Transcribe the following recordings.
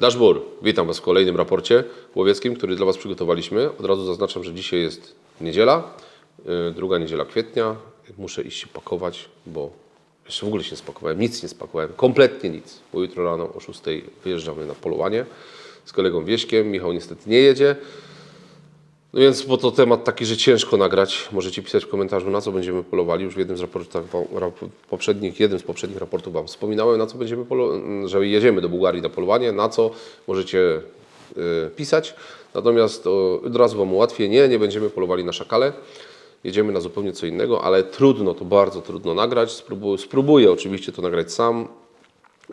Dashbur, witam Was w kolejnym raporcie łowieckim, który dla Was przygotowaliśmy. Od razu zaznaczam, że dzisiaj jest niedziela, yy, druga niedziela kwietnia. Muszę iść się pakować, bo jeszcze w ogóle się nie spakowałem, nic nie spakowałem, kompletnie nic. Bo jutro rano o 6 wyjeżdżamy na polowanie z kolegą Wieśkiem. Michał niestety nie jedzie. No więc, bo to temat taki, że ciężko nagrać. Możecie pisać w komentarzu, na co będziemy polowali. Już w jednym z raportów, poprzednich, jednym z poprzednich raportów Wam wspominałem, na co będziemy że jedziemy do Bułgarii na polowanie. Na co możecie y, pisać. Natomiast o, od razu Wam ułatwię, nie, nie będziemy polowali na szakale. Jedziemy na zupełnie co innego, ale trudno, to bardzo trudno nagrać. Spróbuję, spróbuję oczywiście to nagrać sam.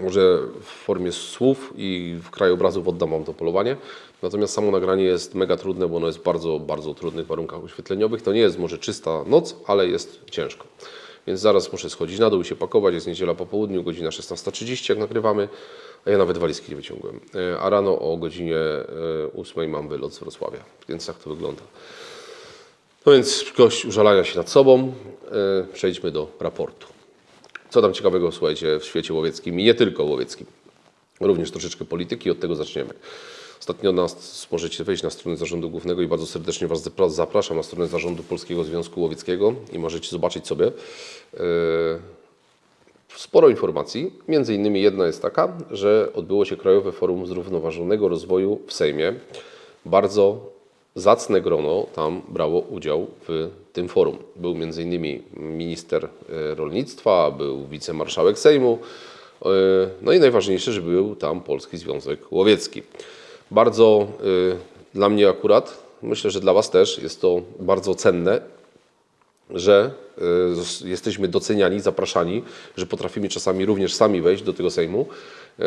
Może w formie słów i w krajobrazów oddam Wam to polowanie. Natomiast samo nagranie jest mega trudne, bo ono jest bardzo, bardzo trudnych warunkach oświetleniowych. To nie jest może czysta noc, ale jest ciężko. Więc zaraz muszę schodzić na dół i się pakować. Jest niedziela po południu, godzina 16.30 jak nagrywamy, a ja nawet walizki nie wyciągłem. E, A rano o godzinie e, 8 mam wylot z Wrocławia, więc tak to wygląda. No więc gość użalania się nad sobą. E, Przejdźmy do raportu. Co tam ciekawego, słuchajcie, w świecie łowieckim i nie tylko łowieckim. Również troszeczkę polityki, od tego zaczniemy. Ostatnio nas, możecie wejść na stronę Zarządu Głównego i bardzo serdecznie Was zapra- zapraszam na stronę Zarządu Polskiego Związku Łowieckiego i możecie zobaczyć sobie e, sporo informacji. Między innymi jedna jest taka, że odbyło się Krajowe Forum Zrównoważonego Rozwoju w Sejmie. Bardzo zacne grono tam brało udział w tym forum. Był innymi minister e, rolnictwa, był wicemarszałek Sejmu, e, no i najważniejsze, że był tam Polski Związek Łowiecki. Bardzo e, dla mnie akurat, myślę, że dla Was też jest to bardzo cenne, że y, jesteśmy doceniani, zapraszani, że potrafimy czasami również sami wejść do tego Sejmu y,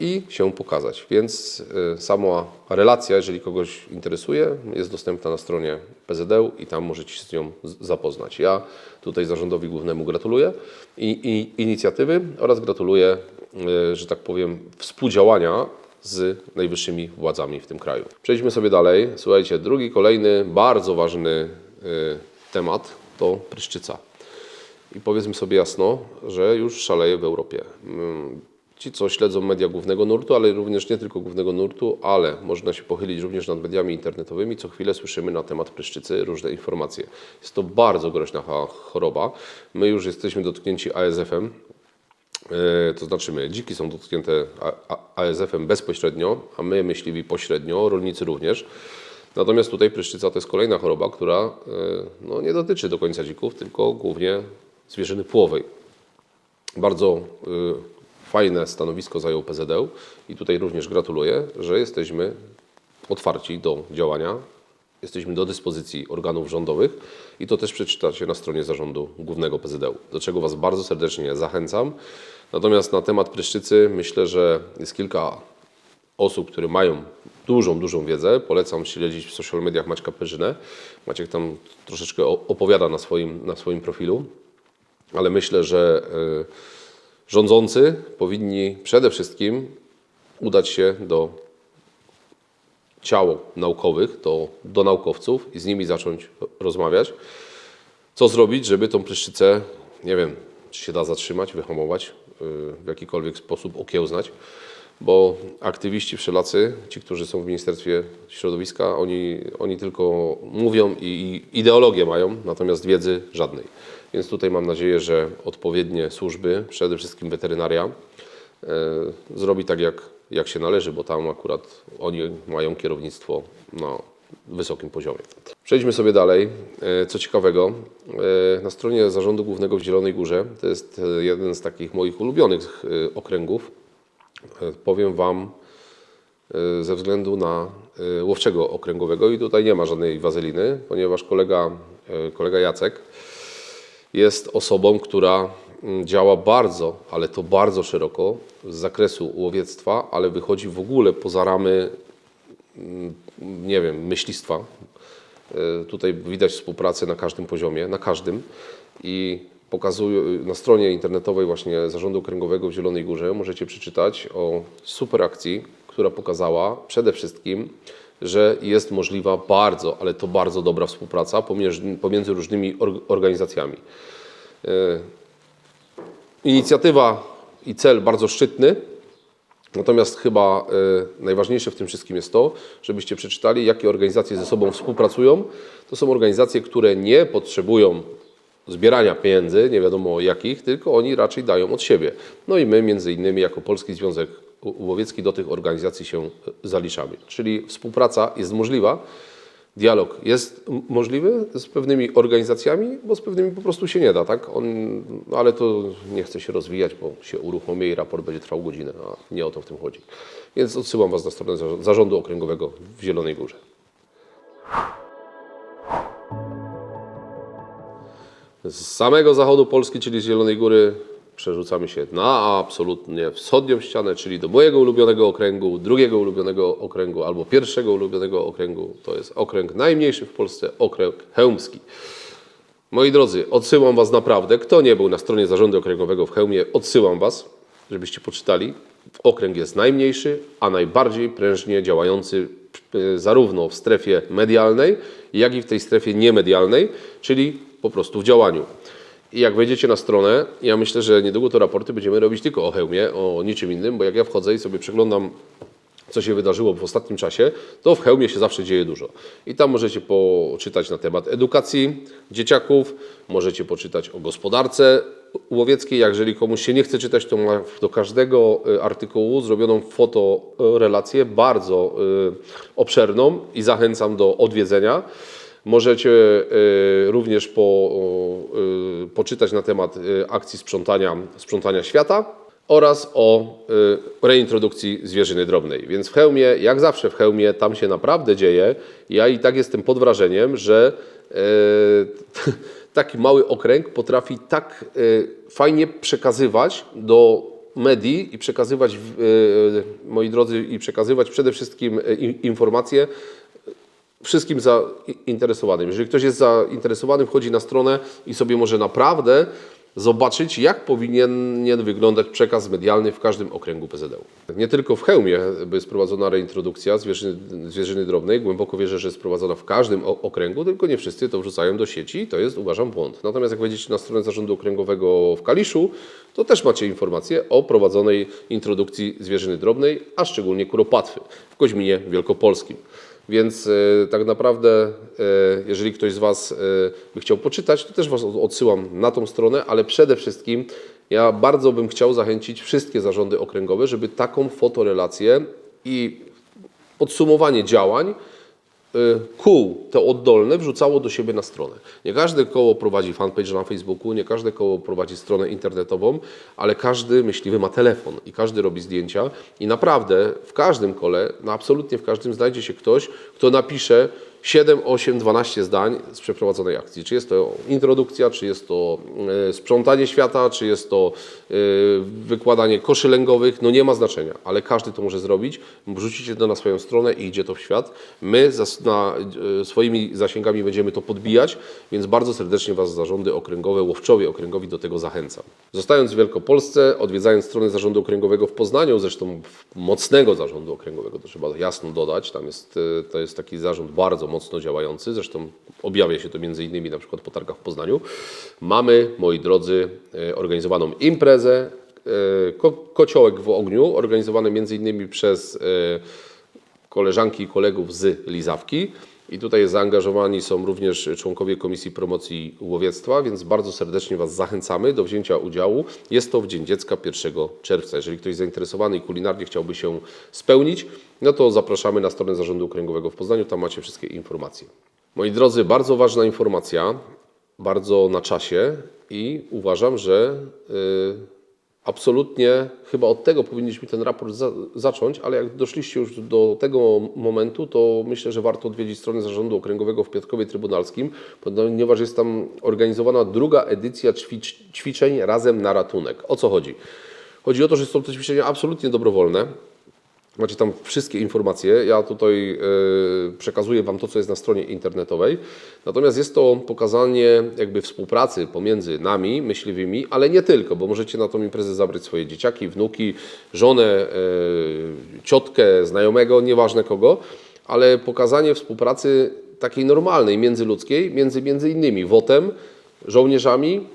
i się pokazać. Więc y, sama relacja, jeżeli kogoś interesuje, jest dostępna na stronie PZD i tam możecie się z nią zapoznać. Ja tutaj zarządowi głównemu gratuluję i, i inicjatywy oraz gratuluję, że tak powiem, współdziałania z najwyższymi władzami w tym kraju. Przejdźmy sobie dalej. Słuchajcie, drugi, kolejny, bardzo ważny temat to pryszczyca. I powiedzmy sobie jasno, że już szaleje w Europie. Mm, Ci, co śledzą media głównego nurtu, ale również nie tylko głównego nurtu, ale można się pochylić również nad mediami internetowymi. Co chwilę słyszymy na temat pryszczycy różne informacje. Jest to bardzo groźna choroba. My już jesteśmy dotknięci ASF-em, E, to znaczy my, dziki są dotknięte ASF-em bezpośrednio, a my myśliwi pośrednio, rolnicy również. Natomiast tutaj pryszczyca to jest kolejna choroba, która e, no, nie dotyczy do końca dzików, tylko głównie zwierzyny płowej. Bardzo y, fajne stanowisko zajął PZD i tutaj również gratuluję, że jesteśmy otwarci do działania. Jesteśmy do dyspozycji organów rządowych i to też przeczytacie na stronie zarządu głównego PZD, do czego Was bardzo serdecznie zachęcam. Natomiast na temat pryszczycy myślę, że jest kilka osób, które mają dużą, dużą wiedzę. Polecam śledzić w social mediach Maćka Perzynę. Maciek tam troszeczkę opowiada na swoim, na swoim profilu, ale myślę, że y, rządzący powinni przede wszystkim udać się do ciał naukowych, do, do naukowców i z nimi zacząć rozmawiać. Co zrobić, żeby tą pryszczycę, nie wiem, czy się da zatrzymać, wyhamować, yy, w jakikolwiek sposób okiełznać, bo aktywiści wszelacy, ci, którzy są w Ministerstwie Środowiska, oni, oni tylko mówią i, i ideologię mają, natomiast wiedzy żadnej. Więc tutaj mam nadzieję, że odpowiednie służby, przede wszystkim weterynaria, e, zrobi tak, jak, jak się należy, bo tam akurat oni mają kierownictwo na wysokim poziomie. Przejdźmy sobie dalej. E, Co ciekawego, e, na stronie Zarządu Głównego w Zielonej Górze, to jest e, jeden z takich moich ulubionych e, okręgów, powiem Wam, e, ze względu na e, łowczego okręgowego i tutaj nie ma żadnej wazeliny, ponieważ kolega, e, kolega Jacek jest osobą, która mm, działa bardzo, ale to bardzo szeroko z zakresu łowiectwa, ale wychodzi w ogóle poza ramy, mm, nie wiem, myślistwa. E, Tutaj widać współpracę na każdym poziomie, na każdym i na stronie internetowej właśnie Zarządu Okręgowego w Zielonej Górze możecie przeczytać o super akcji, która pokazała przede wszystkim, że jest możliwa bardzo, ale to bardzo dobra współpraca pomiędzy, pomiędzy różnymi or, organizacjami. E, Inicjatywa i cel bardzo szczytny, Natomiast chyba y, najważniejsze w tym wszystkim jest to, żebyście przeczytali, jakie organizacje ze sobą współpracują. To są organizacje, które nie potrzebują zbierania pieniędzy, nie wiadomo jakich, tylko oni raczej dają od siebie. No i my między innymi jako Polski Związek Łowiecki do tych organizacji się y, zaliczamy. Czyli współpraca jest możliwa, dialog jest możliwy z pewnymi organizacjami, bo z pewnymi po prostu się nie da, tak? On, no ale to nie chce się rozwijać, bo się uruchomi i raport będzie trwał godzinę, a nie o to w tym chodzi. Więc odsyłam Was na stronę Zarządu Okręgowego w Zielonej Górze. Z samego zachodu Polski, czyli z Zielonej Góry, przerzucamy się na absolutnie wschodnią ścianę, czyli do mojego ulubionego okręgu, drugiego ulubionego okręgu albo pierwszego ulubionego okręgu. To jest okręg najmniejszy w Polsce, okręg chełmski. Moi drodzy, odsyłam Was naprawdę. Kto nie był na stronie Zarządu Okręgowego w Chełmie, odsyłam Was, żebyście poczytali. Okręg jest najmniejszy, a najbardziej prężnie działający e, zarówno w strefie medialnej, jak i w tej strefie niemedialnej, czyli po prostu w działaniu. I jak wejdziecie na stronę, ja myślę, że niedługo to raporty będziemy robić tylko o hełmie, o niczym innym, bo jak ja wchodzę i sobie przeglądam co się wydarzyło w ostatnim czasie, to w hełmie się zawsze dzieje dużo. I tam możecie poczytać na temat edukacji dzieciaków, możecie poczytać o gospodarce łowieckiej. Jeżeli komuś się nie chce czytać, to ma do każdego y, artykułu zrobioną fotorelację bardzo y, obszerną i zachęcam do odwiedzenia. Możecie y, również po, y, poczytać na temat y, akcji sprzątania, sprzątania świata oraz o reintrodukcji zwierzyny drobnej. Więc w hełmie, jak zawsze w hełmie, tam się naprawdę dzieje. Ja i tak jestem pod wrażeniem, że taki mały okręg potrafi tak fajnie przekazywać do medii i przekazywać, moi drodzy, i przekazywać przede wszystkim informacje wszystkim zainteresowanym. Jeżeli ktoś jest zainteresowany, wchodzi na stronę i sobie może naprawdę zobaczyć, jak powinien wyglądać przekaz medialny w każdym okręgu PZD. Nie tylko w Chełmie jest prowadzona reintrodukcja zwierzyny, zwierzyny drobnej. Głęboko wierzę, że jest prowadzona w każdym okręgu, tylko nie wszyscy to wrzucają do sieci i to jest, uważam, błąd. Natomiast jak wejdziecie na stronę Zarządu Okręgowego w Kaliszu, to też macie informacje o prowadzonej introdukcji zwierzyny drobnej, a szczególnie kuropatwy w Koźminie Wielkopolskim. Więc e, tak naprawdę, e, jeżeli ktoś z Was e, by chciał poczytać, to też Was od- odsyłam na tą stronę, ale przede wszystkim ja bardzo bym chciał zachęcić wszystkie zarządy okręgowe, żeby taką fotorelację i podsumowanie działań y, kół te oddolne wrzucało do siebie na stronę. Nie każde koło prowadzi fanpage na Facebooku, nie każde koło prowadzi stronę internetową, ale każdy myśliwy ma telefon i każdy robi zdjęcia i naprawdę w każdym kole, no absolutnie w każdym znajdzie się ktoś, kto napisze 7, 8, 12 zdań z przeprowadzonej akcji. Czy jest to introdukcja, czy jest to e, sprzątanie świata, czy jest to e, wykładanie koszy lęgowych, no nie ma znaczenia, ale każdy to może zrobić. Wrzucicie to na swoją stronę i idzie to w świat. My na, e, swoimi zasięgami będziemy to podbijać, więc bardzo serdecznie Was zarządy okręgowe, łowczowie okręgowi do tego zachęcam. Zostając w Wielkopolsce, odwiedzając stronę zarządu okręgowego w Poznaniu, zresztą mocnego zarządu okręgowego, to trzeba jasno dodać, tam jest, to jest taki zarząd bardzo mocno działający, zresztą objawia się to między innymi na przykład po targach w Poznaniu. Mamy, moi drodzy, e, organizowaną imprezę, e, ko kociołek w ogniu, organizowany między innymi przez e, koleżanki i kolegów z Lizawki. I tutaj zaangażowani są również członkowie Komisji Promocji Łowiectwa, więc bardzo serdecznie Was zachęcamy do wzięcia udziału. Jest to w Dzień Dziecka 1 czerwca. Jeżeli ktoś zainteresowany i kulinarnie chciałby się spełnić, no to zapraszamy na stronę Zarządu Okręgowego w Poznaniu, tam macie wszystkie informacje. Moi drodzy, bardzo ważna informacja, bardzo na czasie i uważam, że yy, absolutnie chyba od tego powinniśmy ten raport za, zacząć, ale jak doszliście już do tego momentu, to myślę, że warto odwiedzić stronę Zarządu Okręgowego w Piatkowie Trybunalskim, ponieważ jest tam organizowana druga edycja ćwicz, ćwiczeń razem na ratunek. O co chodzi? Chodzi o to, że są to ćwiczenia absolutnie dobrowolne. Macie tam wszystkie informacje. Ja tutaj e, przekazuję Wam to, co jest na stronie internetowej. Natomiast jest to pokazanie jakby współpracy pomiędzy nami, myśliwymi, ale nie tylko, bo możecie na tą imprezę zabrać swoje dzieciaki, wnuki, żonę, e, ciotkę, znajomego, nieważne kogo, ale pokazanie współpracy takiej normalnej, międzyludzkiej, między między innymi WOT-em, żołnierzami,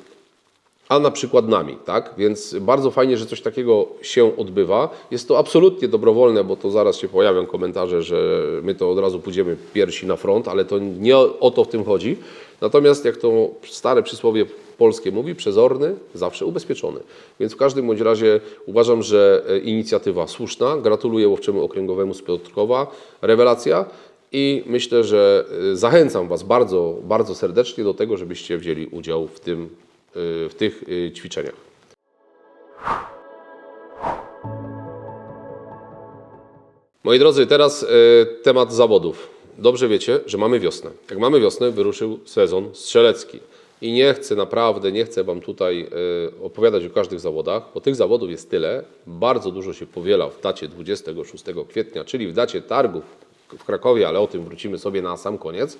a na przykład nami, tak? Więc bardzo fajnie, że coś takiego się odbywa. Jest to absolutnie dobrowolne, bo to zaraz się pojawią komentarze, że my to od razu pójdziemy piersi na front, ale to nie o to w tym chodzi. Natomiast jak to stare przysłowie polskie mówi, przezorny, zawsze ubezpieczony. Więc w każdym bądź razie uważam, że e, inicjatywa słuszna. Gratuluję Łowczemu Okręgowemu z Piotrkowa. Rewelacja. I myślę, że e, zachęcam Was bardzo, bardzo serdecznie do tego, żebyście wzięli udział w, tym, w tych e, ćwiczeniach. Moi drodzy, teraz e, temat zawodów. Dobrze wiecie, że mamy wiosnę. Jak mamy wiosnę, wyruszył sezon strzelecki. I nie chcę naprawdę, nie chcę Wam tutaj opowiadać o każdych zawodach, bo tych zawodów jest tyle. Bardzo dużo się powiela w dacie 26 kwietnia, czyli w dacie targów w Krakowie, ale o tym wrócimy sobie na sam koniec.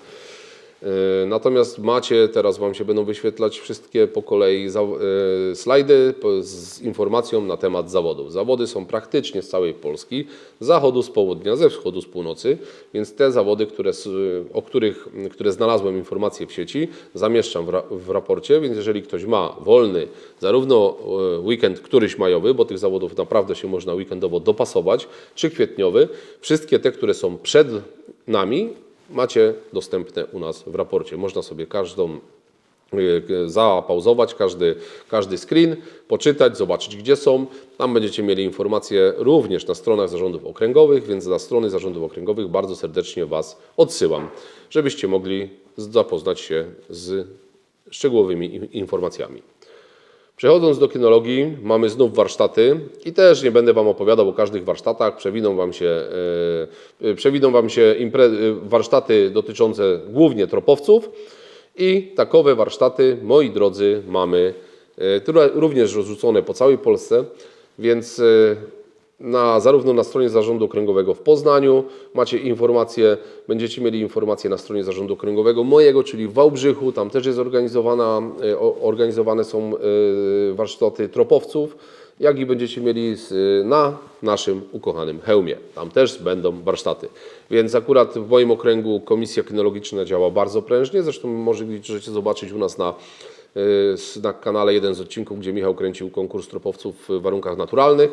E, Natomiast macie, teraz Wam się będą wyświetlać wszystkie po kolei e, slajdy z informacją na temat zawodów. Zawody są praktycznie z całej Polski, z zachodu, z południa, ze wschodu, z północy, więc te zawody, które, o których, które znalazłem informacje w sieci, zamieszczam w, ra, w raporcie, więc jeżeli ktoś ma wolny zarówno e, weekend któryś majowy, bo tych zawodów naprawdę się można weekendowo dopasować, czy kwietniowy, wszystkie te, które są przed nami, macie dostępne u nas w raporcie. Można sobie każdą y, zapauzować, każdy, każdy screen, poczytać, zobaczyć gdzie są. Tam będziecie mieli informacje również na stronach zarządów okręgowych, więc na strony zarządów okręgowych bardzo serdecznie Was odsyłam, żebyście mogli zapoznać się z szczegółowymi in- informacjami. Przechodząc do kinologii, mamy znów warsztaty i też nie będę Wam opowiadał o każdych warsztatach. Przewiną Wam się, e, przewiną wam się impre, e, warsztaty dotyczące głównie tropowców i takowe warsztaty, moi drodzy, mamy które również rozrzucone po całej Polsce, więc na, zarówno na stronie Zarządu Okręgowego w Poznaniu macie informacje, będziecie mieli informacje na stronie Zarządu Okręgowego mojego, czyli w Wałbrzychu, tam też jest organizowana, e, organizowane są e, warsztaty tropowców, jak i będziecie mieli z, na naszym ukochanym hełmie. Tam też będą warsztaty. Więc akurat w moim okręgu komisja kinologiczna działa bardzo prężnie, zresztą możecie zobaczyć u nas na e, na kanale jeden z odcinków, gdzie Michał kręcił konkurs tropowców w warunkach naturalnych.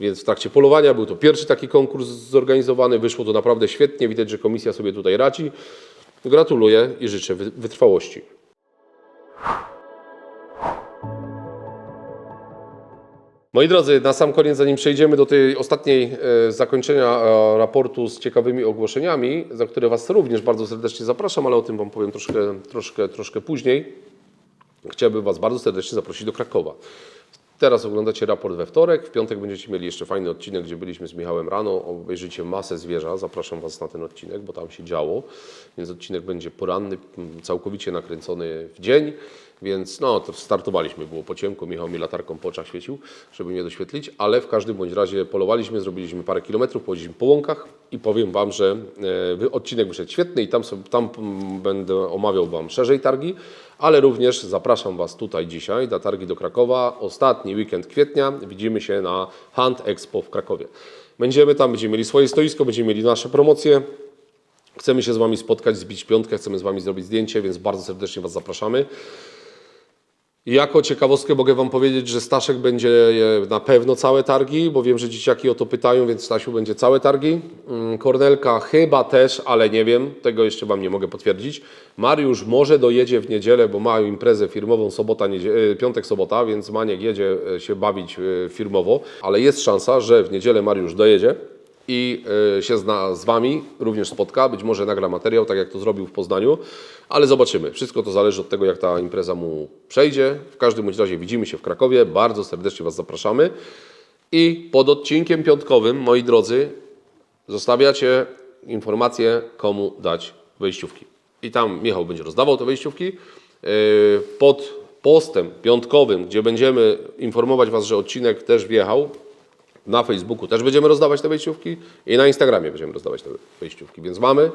Więc w trakcie polowania był to pierwszy taki konkurs zorganizowany. Wyszło to naprawdę świetnie. Widać, że komisja sobie tutaj radzi. Gratuluję i życzę wy- wytrwałości. Moi drodzy, na sam koniec, zanim przejdziemy do tej ostatniej e, zakończenia e, raportu z ciekawymi ogłoszeniami, za które Was również bardzo serdecznie zapraszam, ale o tym Wam powiem troszkę, troszkę, troszkę później. Chciałbym Was bardzo serdecznie zaprosić do Krakowa. Teraz oglądacie raport we wtorek, w piątek będziecie mieli jeszcze fajny odcinek, gdzie byliśmy z Michałem rano, obejrzycie masę zwierza, zapraszam Was na ten odcinek, bo tam się działo, więc odcinek będzie poranny, całkowicie nakręcony w dzień, więc no, to startowaliśmy, było po ciemku, Michał mi latarką po oczach świecił, żeby mnie doświetlić, ale w każdym bądź razie polowaliśmy, zrobiliśmy parę kilometrów, pojeździliśmy po łąkach i powiem Wam, że e, odcinek wyszedł świetny i tam, tam będę omawiał Wam szerzej targi, ale również zapraszam Was tutaj dzisiaj na targi do Krakowa. Ostatni weekend kwietnia widzimy się na Hunt Expo w Krakowie. Będziemy tam, będziemy mieli swoje stoisko, będziemy mieli nasze promocje. Chcemy się z Wami spotkać, zbić piątkę, chcemy z Wami zrobić zdjęcie, więc bardzo serdecznie Was zapraszamy. Jako ciekawostkę mogę Wam powiedzieć, że Staszek będzie na pewno całe targi, bo wiem, że dzieciaki o to pytają, więc Stasiu będzie całe targi. Mm, Kornelka chyba też, ale nie wiem, tego jeszcze Wam nie mogę potwierdzić. Mariusz może dojedzie w niedzielę, bo ma imprezę firmową sobota, e, piątek, sobota, więc Maniek jedzie e, się bawić e, firmowo, ale jest szansa, że w niedzielę Mariusz dojedzie i e, się zna z Wami, również spotka, być może nagra materiał, tak jak to zrobił w Poznaniu, ale zobaczymy. Wszystko to zależy od tego, jak ta impreza mu przejdzie. W każdym bądź razie widzimy się w Krakowie, bardzo serdecznie Was zapraszamy. I pod odcinkiem piątkowym, moi drodzy, zostawiacie informację, komu dać wejściówki. I tam Michał będzie rozdawał te wejściówki. Yy, Pod postem piątkowym, gdzie będziemy informować Was, że odcinek też wjechał, na Facebooku też będziemy rozdawać te wejściówki i na Instagramie będziemy rozdawać te wejściówki. Więc mamy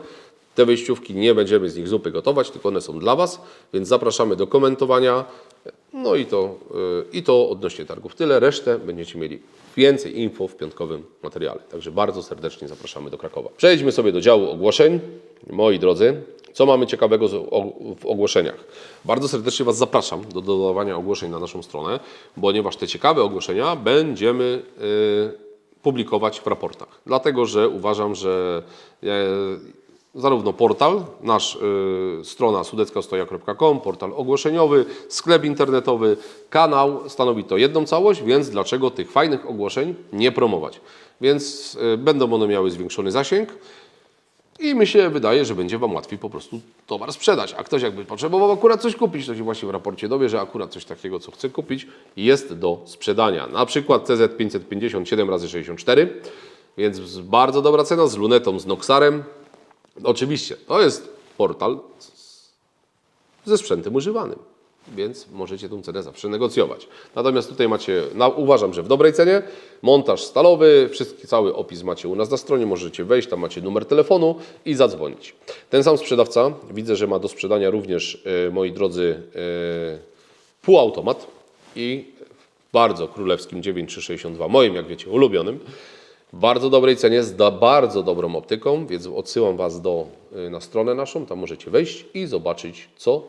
te wejściówki, nie będziemy z nich zupy gotować, tylko one są dla Was, więc zapraszamy do komentowania. No i to, y, i to odnośnie targów tyle. Resztę będziecie mieli więcej info w piątkowym materiale. Także bardzo serdecznie zapraszamy do Krakowa. Przejdźmy sobie do działu ogłoszeń. Moi drodzy, co mamy ciekawego w ogłoszeniach? Bardzo serdecznie Was zapraszam do dodawania ogłoszeń na naszą stronę, ponieważ te ciekawe ogłoszenia będziemy y, publikować w raportach. Dlatego, że uważam, że e, zarówno portal, nasz y, strona sudeckastoja.com, portal ogłoszeniowy, sklep internetowy, kanał stanowi to jedną całość, więc dlaczego tych fajnych ogłoszeń nie promować? Więc y, będą one miały zwiększony zasięg i mi się wydaje, że będzie Wam łatwiej po prostu towar sprzedać. A ktoś jakby potrzebował akurat coś kupić, to się właśnie w raporcie dowie, że akurat coś takiego, co chce kupić, jest do sprzedania. Na przykład CZ550 7x64, więc bardzo dobra cena z lunetą, z Noxarem. Oczywiście, to jest portal ze sprzętem używanym, więc możecie tą cenę zawsze negocjować. Natomiast tutaj macie, uważam, że w dobrej cenie, montaż stalowy, wszystki, cały opis macie u nas na stronie, możecie wejść, tam macie numer telefonu i zadzwonić. Ten sam sprzedawca, widzę, że ma do sprzedania również, e, moi drodzy, e, półautomat i w bardzo królewskim 9362, moim, jak wiecie, ulubionym, w bardzo dobrej cenie, z da- bardzo dobrą optyką, więc odsyłam Was do, y, na stronę naszą, tam możecie wejść i zobaczyć, co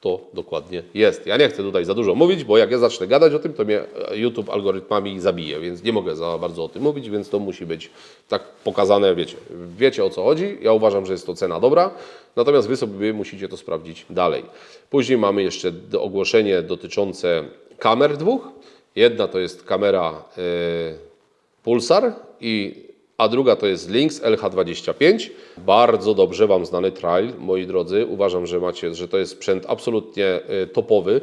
to dokładnie jest. Ja nie chcę tutaj za dużo mówić, bo jak ja zacznę gadać o tym, to mnie e, YouTube algorytmami zabije, więc nie mogę za bardzo o tym mówić, więc to musi być tak pokazane, wiecie, wiecie o co chodzi. Ja uważam, że jest to cena dobra, natomiast Wy sobie musicie to sprawdzić dalej. Później mamy jeszcze ogłoszenie dotyczące kamer dwóch. Jedna to jest kamera e, Pulsar i a druga to jest Lynx LH25. Bardzo dobrze Wam znany trail, moi drodzy. Uważam, że macie, że to jest sprzęt absolutnie y, topowy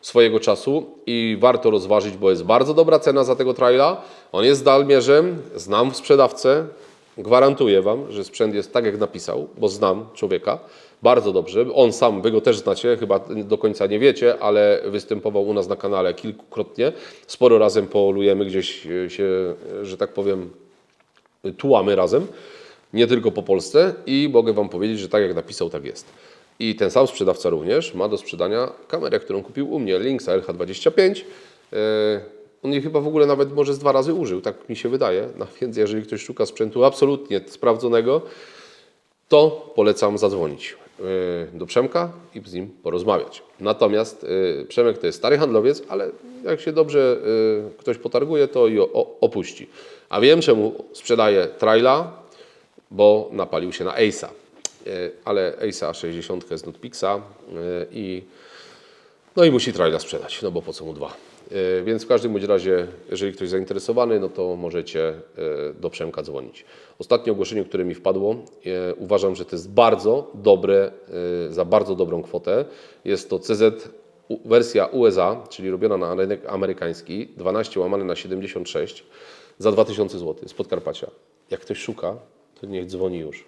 swojego czasu i warto rozważyć, bo jest bardzo dobra cena za tego traila. On jest Dalmierzem, znam sprzedawcę, gwarantuję Wam, że sprzęt jest tak jak napisał, bo znam człowieka bardzo dobrze. On sam, Wy go też znacie, chyba do końca nie wiecie, ale występował u nas na kanale kilkukrotnie. Sporo razem polujemy gdzieś y, się, y, że tak powiem, tułamy razem, nie tylko po Polsce i mogę Wam powiedzieć, że tak jak napisał, tak jest. I ten sam sprzedawca również ma do sprzedania kamerę, którą kupił u mnie, Lynxa LH25. E, On jej chyba w ogóle nawet może z dwa razy użył, tak mi się wydaje. No, więc jeżeli ktoś szuka sprzętu absolutnie sprawdzonego, to polecam zadzwonić do Przemka i z nim porozmawiać. Natomiast y, Przemek to jest stary handlowiec, ale jak się dobrze y, ktoś potarguje, to i opuści. A wiem czemu sprzedaje traila, bo napalił się na Ace'a. Y, Ale Ace'a 60 z Nutpixa y, i no i musi traila sprzedać, no bo po co mu dwa. E, Więc w każdym razie, jeżeli ktoś zainteresowany, no to możecie e, do Przemka dzwonić. Ostatnie ogłoszenie, które mi wpadło, e, uważam, że to jest bardzo dobre, za bardzo dobrą kwotę. Jest to CZ wersja USA, czyli robiona na rynek amerykański, 12 łamane na 76 za 2000 zł z Podkarpacia. Jak ktoś szuka, to niech dzwoni już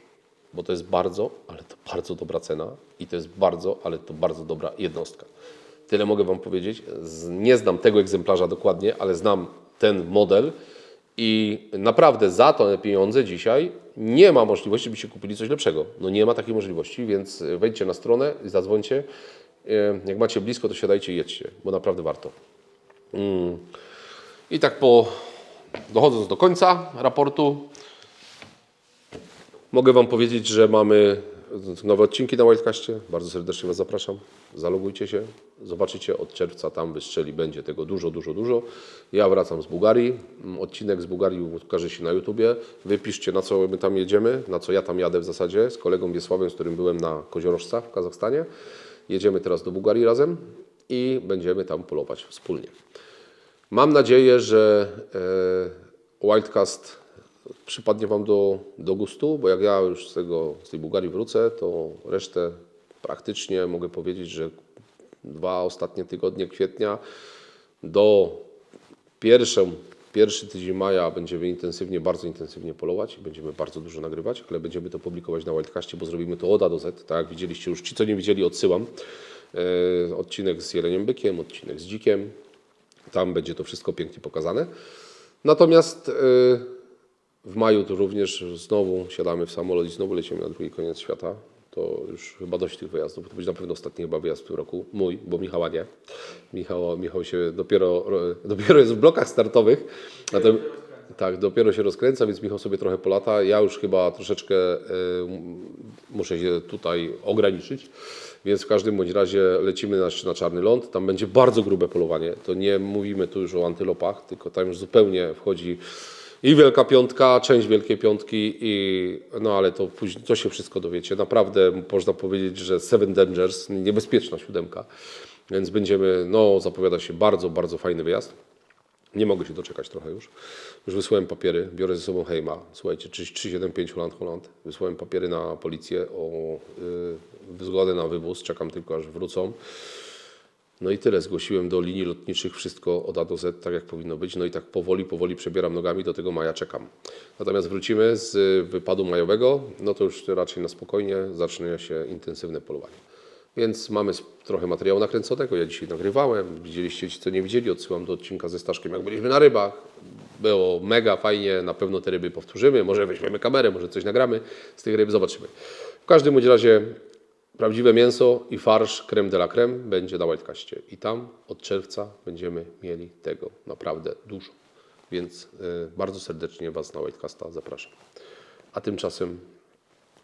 bo to jest bardzo, ale to bardzo dobra cena i to jest bardzo, ale to bardzo dobra jednostka. Tyle mogę Wam powiedzieć. Nie znam tego egzemplarza dokładnie, ale znam ten model i naprawdę za te pieniądze dzisiaj nie ma możliwości, byście kupili coś lepszego. No nie ma takiej możliwości, więc wejdźcie na stronę i zadzwońcie. E, Jak macie blisko, to siadajcie i jedźcie, bo naprawdę warto. Mm. I tak po dochodząc do końca raportu, Mogę Wam powiedzieć, że mamy nowe odcinki na Wildcastie. Bardzo serdecznie Was zapraszam. Zalogujcie się. Zobaczycie od czerwca tam wystrzeli będzie tego dużo, dużo, dużo. Ja wracam z Bułgarii. Mm, Odcinek z Bułgarii ukaże się na YouTubie. Wypiszcie na co my tam jedziemy, na co ja tam jadę w zasadzie z kolegą Wiesławem, z którym byłem na Koziorożca w Kazachstanie. Jedziemy teraz do Bułgarii razem i będziemy tam polować wspólnie. Mam nadzieję, że e, Wildcast przypadnie Wam do, do gustu, bo jak ja już z, tego, z tej Bułgarii wrócę, to resztę praktycznie mogę powiedzieć, że dwa ostatnie tygodnie kwietnia do pierwszą, pierwszy tydzień maja będziemy intensywnie, bardzo intensywnie polować i będziemy bardzo dużo nagrywać, ale będziemy to publikować na Wildcastie, bo zrobimy to od A do Z, tak jak widzieliście już, ci co nie widzieli odsyłam. E, odcinek z Jeleniem Bykiem, odcinek z Dzikiem, tam będzie to wszystko pięknie pokazane. Natomiast e, w maju to również znowu siadamy w samolot i znowu lecimy na drugi koniec świata. To już chyba dość tych wyjazdów. To będzie na pewno ostatni chyba wyjazd w tym roku. Mój, bo Michała nie. Michał, Michał się dopiero, dopiero jest w blokach startowych. Zatem, tak, dopiero się rozkręca, więc Michał sobie trochę polata. Ja już chyba troszeczkę y, muszę się tutaj ograniczyć. Więc w każdym bądź razie lecimy na, na Czarny Ląd. Tam będzie bardzo grube polowanie. To nie mówimy tu już o antylopach, tylko tam już zupełnie wchodzi i Wielka Piątka, część Wielkiej Piątki, i, no ale to później to się wszystko dowiecie. Naprawdę można powiedzieć, że Seven Dangers, niebezpieczna siódemka. Więc będziemy, no zapowiada się bardzo, bardzo fajny wyjazd. Nie mogę się doczekać trochę już. Już wysłałem papiery, biorę ze sobą Hejma. Słuchajcie, 375 Holland Holland. Wysłałem papiery na policję o y, zgodę na wywóz. Czekam tylko aż wrócą. No i tyle. Zgłosiłem do linii lotniczych wszystko od A do Z, tak jak powinno być. No i tak powoli, powoli przebieram nogami, do tego maja czekam. Natomiast wrócimy z wypadu majowego, no to już raczej na spokojnie zacznie się intensywne polowanie. Więc mamy trochę materiału nakręconego. Ja dzisiaj nagrywałem. Widzieliście ci, co nie widzieli. Odsyłam do odcinka ze Staszkiem, jak byliśmy na rybach. Było mega fajnie. Na pewno te ryby powtórzymy. Może weźmiemy kamerę, może coś nagramy z tych ryb. Zobaczymy. W każdym razie prawdziwe mięso i farsz creme de la creme będzie na Whitecaście. I tam od czerwca będziemy mieli tego naprawdę dużo. Więc y, bardzo serdecznie Was na Whitecasta zapraszam. A tymczasem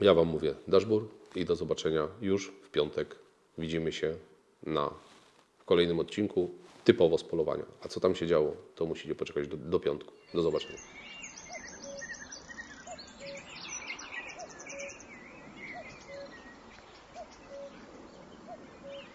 ja Wam mówię daszbur i do zobaczenia już w piątek. Widzimy się na kolejnym odcinku typowo z polowania. A co tam się działo, to musicie poczekać do, do piątku. Do zobaczenia.